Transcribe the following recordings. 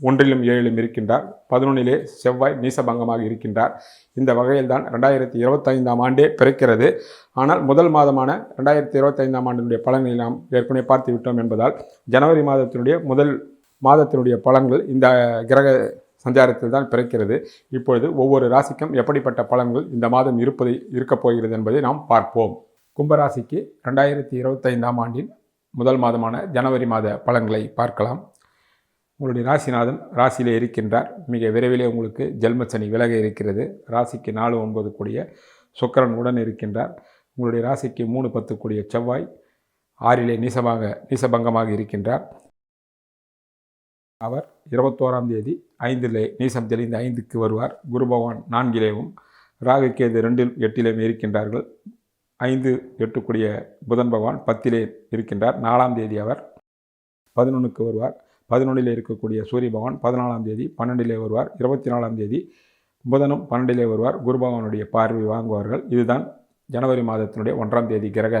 ஒன்றிலும் ஏழிலும் இருக்கின்றார். பதினொன்னிலே செவ்வாய் நீசபங்கமாக இருக்கின்றார். இந்த வகையில்தான் ரெண்டாயிரத்தி இருபத்தைந்தாம் ஆண்டே பிறக்கிறது. ஆனால் முதல் மாதமான ரெண்டாயிரத்தி இருபத்தைந்தாம் ஆண்டினுடைய பலன்களை நாம் ஏற்கனவே பார்த்து விட்டோம் என்பதால் ஜனவரி மாதத்தினுடைய முதல் மாதத்தினுடைய பலன்கள் இந்த கிரக சஞ்சாரத்தில் தான் பிறக்கிறது. இப்பொழுது ஒவ்வொரு ராசிக்கும் எப்படிப்பட்ட பலன்கள் இந்த மாதம் இருப்பதை இருக்கப் போகிறது என்பதை நாம் பார்ப்போம். கும்பராசிக்கு ரெண்டாயிரத்தி இருபத்தைந்தாம் ஆண்டின் முதல் மாதமான ஜனவரி மாத பலன்களை பார்க்கலாம். உங்களுடைய ராசிநாதன் ராசியிலே இருக்கின்றார். மிக விரைவிலே உங்களுக்கு ஜென்மச்சனி விலக இருக்கிறது. ராசிக்கு நாலு ஒன்பது கூடிய சுக்கரன் உடன் இருக்கின்றார். உங்களுடைய ராசிக்கு மூணு பத்து கூடிய செவ்வாய் ஆறிலே நீசமாக நீசபங்கமாக இருக்கின்றார். அவர் இருபத்தோராம் தேதி ஐந்திலே நீசம் தெளிந்து ஐந்துக்கு வருவார். குரு பகவான் நான்கிலேயும் ராகுக்கேது ரெண்டில் எட்டிலேயும் இருக்கின்றார்கள். ஐந்து எட்டுக்குடிய புதன் பகவான் பத்திலே இருக்கின்றார். நாலாம் தேதி அவர் பதினொன்றுக்கு வருவார். பதினொன்றில் இருக்கக்கூடிய சூரிய பகவான் பதினாலாம் தேதி பன்னெண்டிலே வருவார். இருபத்தி நாலாம் தேதி புதனும் பன்னெண்டிலே வருவார். குரு பகவானுடைய பார்வை வாங்குவார்கள். இதுதான் ஜனவரி மாதத்தினுடைய ஒன்றாம் தேதி கிரக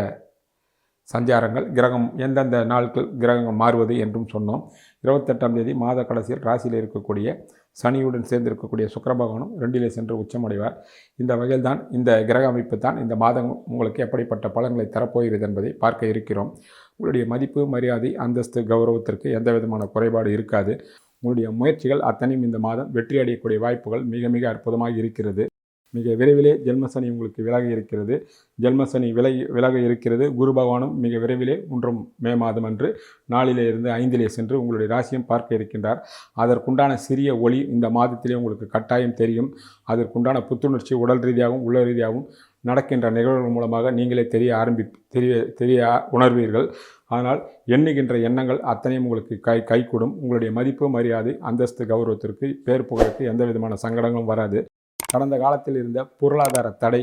சஞ்சாரங்கள். கிரகம் எந்தெந்த நாட்கள் கிரகங்கள் மாறுவது என்றும் சொன்னோம். இருபத்தெட்டாம் தேதி மாத கடைசியில் ராசியில் இருக்கக்கூடிய சனியுடன் சேர்ந்து இருக்கக்கூடிய சுக்கர பகவானும் ரெண்டிலே சென்று உச்சமடைவார். இந்த வகையில் தான் இந்த கிரக அமைப்பு தான் இந்த மாதம் உங்களுக்கு எப்படிப்பட்ட பலன்களை தரப்போகிறது என்பதை பார்க்க இருக்கிறோம். உங்களுடைய மதிப்பு மரியாதை அந்தஸ்து கௌரவத்திற்கு எந்த விதமான குறைபாடு இருக்காது. உங்களுடைய முயற்சிகள் அத்தனையும் இந்த மாதம் வெற்றி அடையக்கூடிய வாய்ப்புகள் மிக மிக அற்புதமாக இருக்கிறது. மிக விரைவிலே ஜென்மசனி உங்களுக்கு விலக இருக்கிறது. ஜென்மசனி விலகி விலக இருக்கிறது. குரு பகவானும் மிக விரைவிலே ஒன்றும் மே மாதம் அன்று நாளிலே இருந்து ஐந்திலே சென்று உங்களுடைய ராசியும் பார்க்க இருக்கின்றார். அதற்குண்டான சிறிய ஒளி இந்த மாதத்திலே உங்களுக்கு கட்டாயம் தெரியும். அதற்குண்டான புத்துணர்ச்சி உடல் ரீதியாகவும் உள்ள ரீதியாகவும் நடக்கின்ற நிகழ்வுகள் மூலமாக நீங்களே தெரிய ஆரம்பி தெரிய தெரிய உணர்வீர்கள். ஆனால் எண்ணுகின்ற எண்ணங்கள் அத்தனையும் உங்களுக்கு கை கைகூடும். உங்களுடைய மதிப்பு மரியாதை அந்தஸ்து கௌரவத்திற்கு பேர் புகழுக்கு எந்த விதமான சங்கடங்களும் வராது. கடந்த காலத்தில் இருந்த பொருளாதார தடை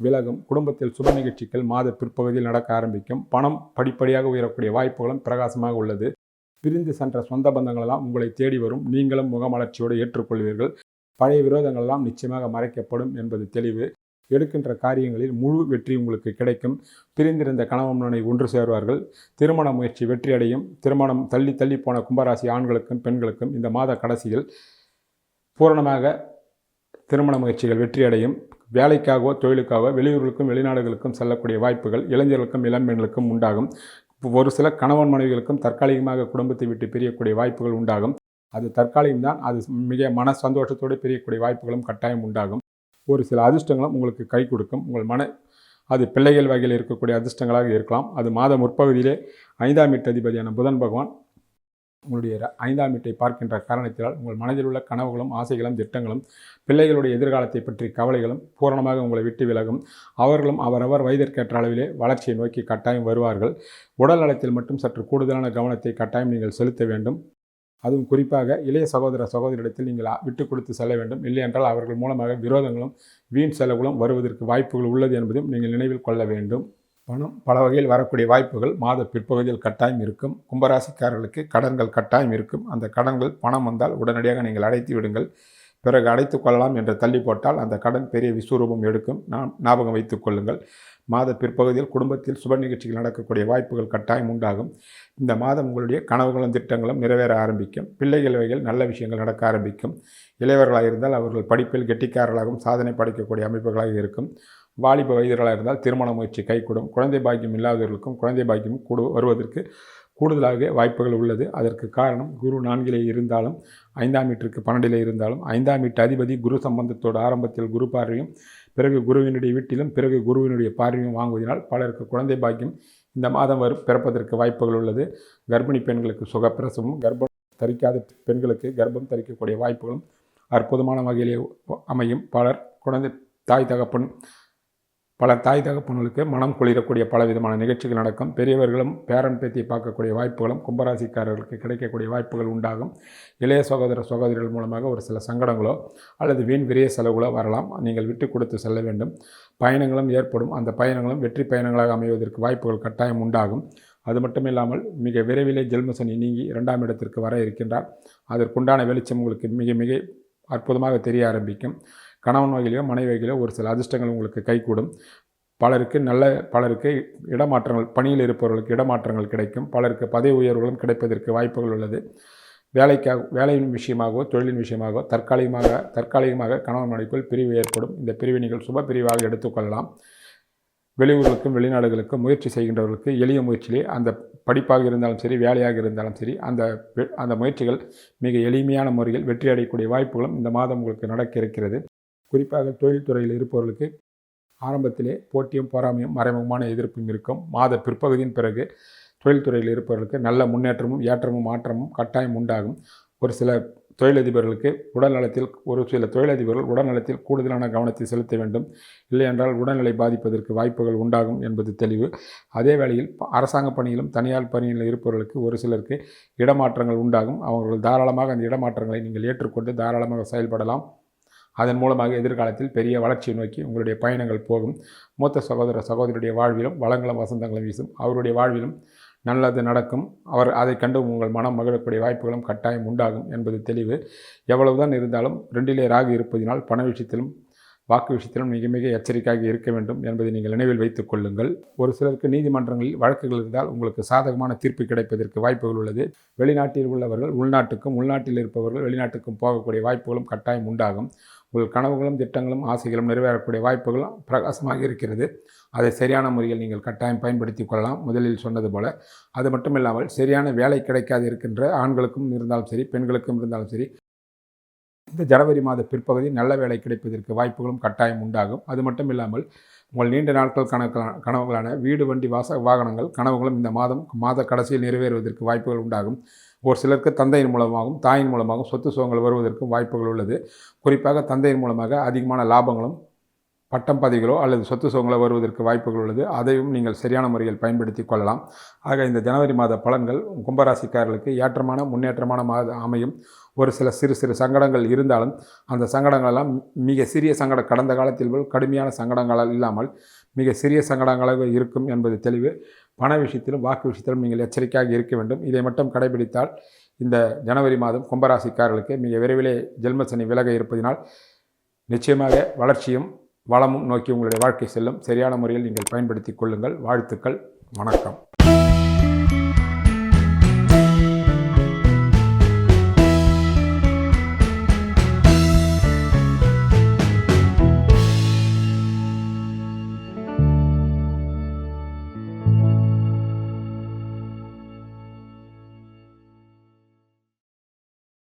விலகும் குடும்பத்தில் சுப நிகழ்ச்சிகள் மாத பிற்பகுதியில் நடக்க ஆரம்பிக்கும் பணம் படிப்படியாக உயரக்கூடிய வாய்ப்புகளும் பிரகாசமாக உள்ளது. பிரிந்து சென்ற சொந்த பந்தங்களெல்லாம் உங்களை தேடி வரும். நீங்களும் முகமலர்ச்சியோடு ஏற்றுக்கொள்வீர்கள். பழைய விரோதங்களெல்லாம் நிச்சயமாக மறைக்கப்படும் என்பது தெளிவு. எடுக்கின்ற காரியங்களில் முழு வெற்றி உங்களுக்கு கிடைக்கும். பிரிந்திருந்த கணவன் ஒன்று சேர்வார்கள். திருமண முயற்சி வெற்றி அடையும் திருமணம் தள்ளி தள்ளி போன கும்பராசி ஆண்களுக்கும் பெண்களுக்கும் இந்த மாத கடைசியில் பூரணமாக திருமண முயற்சிகள் வெற்றியடையும். வேலைக்காகவோ தொழிலுக்காகவோ வெளியூர்களுக்கும் வெளிநாடுகளுக்கும் செல்லக்கூடிய வாய்ப்புகள் இளைஞர்களுக்கும் இளம்பெண்களுக்கும் உண்டாகும். ஒரு சில கணவன் மனைவிகளுக்கும் தற்காலிகமாக குடும்பத்தை விட்டு பிரியக்கூடிய வாய்ப்புகள் உண்டாகும். அது தற்காலிகம்தான் அது மிக மன சந்தோஷத்தோடு பிரியக்கூடிய வாய்ப்புகளும் கட்டாயம் உண்டாகும். ஒரு சில அதிர்ஷ்டங்களும் உங்களுக்கு கை கொடுக்கும். உங்கள் மன அது பிள்ளைகள் வகையில் இருக்கக்கூடிய அதிர்ஷ்டங்களாக இருக்கலாம். அது மாத முற்பகுதியிலே ஐந்தாம் எட்டு அதிபதியான புதன் பகவான் உங்களுடைய ஐந்தாம் வீட்டை பார்க்கின்ற காரணத்தினால் உங்கள் மனதில் உள்ள கனவுகளும் ஆசைகளும் திட்டங்களும் பிள்ளைகளுடைய எதிர்காலத்தை பற்றி கவலைகளும் பூரணமாக உங்களை விட்டு விலகும். அவர்களும் அவரவர் வயதிற்கேற்ற அளவிலே வளர்ச்சியை நோக்கி கட்டாயம் வருவார்கள். உடல் நலத்தில் மட்டும் சற்று கூடுதலான கவனத்தை கட்டாயம் நீங்கள் செலுத்த வேண்டும். அதுவும் குறிப்பாக இளைய சகோதர சகோதரிடத்தில் நீங்கள் விட்டு கொடுத்து செல்ல வேண்டும். இல்லையென்றால் அவர்கள் மூலமாக விரோதங்களும் வீண் செலவுகளும் வருவதற்கு வாய்ப்புகள் உள்ளது என்பதையும் நீங்கள் நினைவில் கொள்ள வேண்டும். பணம் பல வகையில் வரக்கூடிய வாய்ப்புகள் மாத பிற்பகுதியில் கட்டாயம் இருக்கும். கும்பராசிக்காரர்களுக்கு கடன்கள் கட்டாயம் இருக்கும். அந்த கடன்கள் பணம் வந்தால் உடனடியாக நீங்கள் அடைத்து விடுங்கள். பிறகு அடைத்து கொள்ளலாம் என்று தள்ளி போட்டால் அந்த கடன் பெரிய விஸ்வரூபம் எடுக்கும். நான் ஞாபகம் வைத்துக் கொள்ளுங்கள். மாத பிற்பகுதியில் குடும்பத்தில் சுப நிகழ்ச்சிகள் நடக்கக்கூடிய வாய்ப்புகள் கட்டாயம் உண்டாகும். இந்த மாதம் உங்களுடைய கனவுகளும் திட்டங்களும் நிறைவேற ஆரம்பிக்கும். பிள்ளைகள் வகையில் நல்ல விஷயங்கள் நடக்க ஆரம்பிக்கும். இளையவர்களாக இருந்தால் அவர்கள் படிப்பில் கெட்டிக்காரர்களாகவும் சாதனை படைக்கக்கூடிய அமைப்புகளாக இருக்கும். வாலிப வயதிகளாக இருந்தால் திருமண முயற்சி கைகூடும். குழந்தை பாக்கியம் இல்லாதவர்களுக்கும் குழந்தை பாக்கியம் கூடு வருவதற்கு கூடுதலாக வாய்ப்புகள் உள்ளது. அதற்கு காரணம் குரு நான்கிலே இருந்தாலும் ஐந்தாம் வீட்டிற்கு பன்னெண்டிலே இருந்தாலும் ஐந்தாம் வீட்டு அதிபதி குரு சம்பந்தத்தோட ஆரம்பத்தில் குரு பார்வையும் பிறகு குருவினுடைய வீட்டிலும் பிறகு குருவினுடைய பார்வையும் வாங்குவதனால் பலருக்கு குழந்தை பாக்கியம் இந்த மாதம் வரும் பிறப்பதற்கு வாய்ப்புகள் உள்ளது. கர்ப்பிணி பெண்களுக்கு சுகப்பிரசமும் கர்ப்பம் தரிக்காத பெண்களுக்கு கர்ப்பம் தரிக்கக்கூடிய வாய்ப்புகளும் அற்புதமான வகையிலே அமையும். பலர் குழந்தை தாய் தகப்பன் பல தாய் தகப்பன்களுக்கு மனம் குளிரக்கூடிய பல விதமான நிகழ்ச்சிகள் நடக்கும். பெரியவர்களும் பேரன் பேத்தியை பார்க்கக்கூடிய வாய்ப்புகளும் கும்பராசிக்காரர்களுக்கு கிடைக்கக்கூடிய வாய்ப்புகள் உண்டாகும். இளைய சகோதர சகோதரிகள் மூலமாக ஒரு சில சங்கடங்களோ அல்லது வீண் விரிய செலவுகளோ வரலாம். நீங்கள் விட்டு கொடுத்து செல்ல வேண்டும். பயணங்களும் ஏற்படும். அந்த பயணங்களும் வெற்றி பயணங்களாக அமைவதற்கு வாய்ப்புகள் கட்டாயம் உண்டாகும். அது மட்டும் இல்லாமல் மிக விரைவிலே ஜெல்மசனி நீங்கி இரண்டாம் இடத்திற்கு வர இருக்கின்றார். அதற்குண்டான வெளிச்சம் உங்களுக்கு மிக மிக அற்புதமாக தெரிய ஆரம்பிக்கும். கணவன் வகையிலோ மனைவி வகையிலோ ஒரு சில அதிர்ஷ்டங்கள் உங்களுக்கு கைகூடும். பலருக்கு நல்ல பலருக்கு இடமாற்றங்கள் பணியில் இருப்பவர்களுக்கு இடமாற்றங்கள் கிடைக்கும். பலருக்கு பதவி உயர்வுகளும் கிடைப்பதற்கு வாய்ப்புகள் உள்ளது. வேலைக்காக வேலையின் விஷயமாகவோ தொழிலின் விஷயமாகவோ தற்காலிகமாக தற்காலிகமாக கணவன் மனைவிக்குள் பிரிவு ஏற்படும். இந்த பிரிவை நீங்கள் சுப பிரிவாக எடுத்துக்கொள்ளலாம் வெளியூர்களுக்கும் வெளிநாடுகளுக்கும் முயற்சி செய்கின்றவர்களுக்கு எளிய முயற்சியிலே அந்த படிப்பாக இருந்தாலும் சரி வேலையாக இருந்தாலும் சரி அந்த அந்த முயற்சிகள் மிக எளிமையான முறையில் வெற்றி அடையக்கூடிய வாய்ப்புகளும் இந்த மாதம் உங்களுக்கு நடக்க இருக்கிறது. குறிப்பாக தொழில்துறையில் இருப்பவர்களுக்கு ஆரம்பத்திலே போட்டியும் பொறாமையும் மறைமுகமான எதிர்ப்பும் இருக்கும். மாத பிற்பகுதியின் பிறகு தொழில்துறையில் இருப்பவர்களுக்கு நல்ல முன்னேற்றமும் ஏற்றமும் மாற்றமும் கட்டாயம் உண்டாகும். ஒரு சில தொழிலதிபர்களுக்கு உடல் நலத்தில் ஒரு சில தொழிலதிபர்கள் உடல்நலத்தில் கூடுதலான கவனத்தை செலுத்த வேண்டும். இல்லை என்றால் உடல்நிலை பாதிப்பதற்கு வாய்ப்புகள் உண்டாகும் என்பது தெளிவு. அதே வேளையில் அரசாங்க பணியிலும் தனியார் பணியில் இருப்பவர்களுக்கு ஒரு சிலருக்கு இடமாற்றங்கள் உண்டாகும். அவர்கள் தாராளமாக அந்த இடமாற்றங்களை நீங்கள் ஏற்றுக்கொண்டு தாராளமாக செயல்படலாம். அதன் மூலமாக எதிர்காலத்தில் பெரிய வளர்ச்சியை நோக்கி உங்களுடைய பயணங்கள் போகும். மூத்த சகோதர சகோதரியுடைய வாழ்விலும் வளங்களும் வசந்தங்களும் வீசும். அவருடைய வாழ்விலும் நல்லது நடக்கும். அவர் அதை கண்டு உங்கள் மனம் மகிழக்கூடிய வாய்ப்புகளும் கட்டாயம் உண்டாகும் என்பது தெளிவு. எவ்வளவுதான் இருந்தாலும் ரெண்டிலே ராகு இருப்பதினால் பண விஷயத்திலும் வாக்கு விஷயத்திலும் மிக மிக எச்சரிக்கையாக இருக்க வேண்டும் என்பதை நீங்கள் நினைவில் வைத்துக் கொள்ளுங்கள். ஒரு சிலருக்கு நீதிமன்றங்களில் வழக்குகள் இருந்தால் உங்களுக்கு சாதகமான தீர்ப்பு கிடைப்பதற்கு வாய்ப்புகள் உள்ளது. வெளிநாட்டில் உள்ளவர்கள் உள்நாட்டுக்கும் உள்நாட்டில் இருப்பவர்கள் வெளிநாட்டுக்கும் போகக்கூடிய வாய்ப்புகளும் கட்டாயம் உண்டாகும். உங்கள் கனவுகளும் திட்டங்களும் ஆசைகளும் நிறைவேறக்கூடிய வாய்ப்புகளும் பிரகாசமாக இருக்கிறது. அதை சரியான முறையில் நீங்கள் கட்டாயம் பயன்படுத்தி கொள்ளலாம். முதலில் சொன்னது போல அது மட்டும் இல்லாமல் சரியான வேலை கிடைக்காது இருக்கின்ற ஆண்களுக்கும் இருந்தாலும் சரி பெண்களுக்கும் இருந்தாலும் சரி இந்த ஜனவரி மாத பிற்பகுதி நல்ல வேலை கிடைப்பதற்கு வாய்ப்புகளும் கட்டாயம் உண்டாகும். அது மட்டும் இல்லாமல் உங்கள் நீண்ட நாட்கள் கணக்கான கனவுகளான வீடு வண்டி வாச வாகனங்கள் கனவுகளும் இந்த மாதம் மாத கடைசியில் நிறைவேறுவதற்கு வாய்ப்புகள் உண்டாகும். ஒரு சிலருக்கு தந்தையின் மூலமாகவும் தாயின் மூலமாகவும் சொத்து சுகங்கள் வருவதற்கும் வாய்ப்புகள் உள்ளது. குறிப்பாக தந்தையின் மூலமாக அதிகமான லாபங்களும் பட்டம் பதவிகளோ அல்லது சொத்து சுகங்களோ வருவதற்கு வாய்ப்புகள் உள்ளது. அதையும் நீங்கள் சரியான முறையில் பயன்படுத்தி கொள்ளலாம். ஆக இந்த ஜனவரி மாத பலன்கள் கும்பராசிக்காரர்களுக்கு ஏற்றமான முன்னேற்றமான மாத அமையும். ஒரு சில சிறு சிறு சங்கடங்கள் இருந்தாலும் அந்த சங்கடங்களெல்லாம் மிக சிறிய சங்கடம் கடந்த காலத்தில் கடுமையான சங்கடங்களால் இல்லாமல் மிக சிறிய சங்கடங்களாக இருக்கும் என்பது தெளிவு. பண விஷயத்திலும் வாக்கு விஷயத்திலும் நீங்கள் எச்சரிக்கையாக இருக்க வேண்டும். இதை மட்டும் கடைபிடித்தால் இந்த ஜனவரி மாதம் கும்பராசிக்காரர்களுக்கு மிக விரைவிலே ஜென்மசனி விலக இருப்பதினால் நிச்சயமாக வளர்ச்சியும் வளமும் நோக்கி உங்களுடைய வாழ்க்கை செல்லும். சரியான முறையில் நீங்கள் பயன்படுத்தி கொள்ளுங்கள். வாழ்த்துக்கள். வணக்கம்.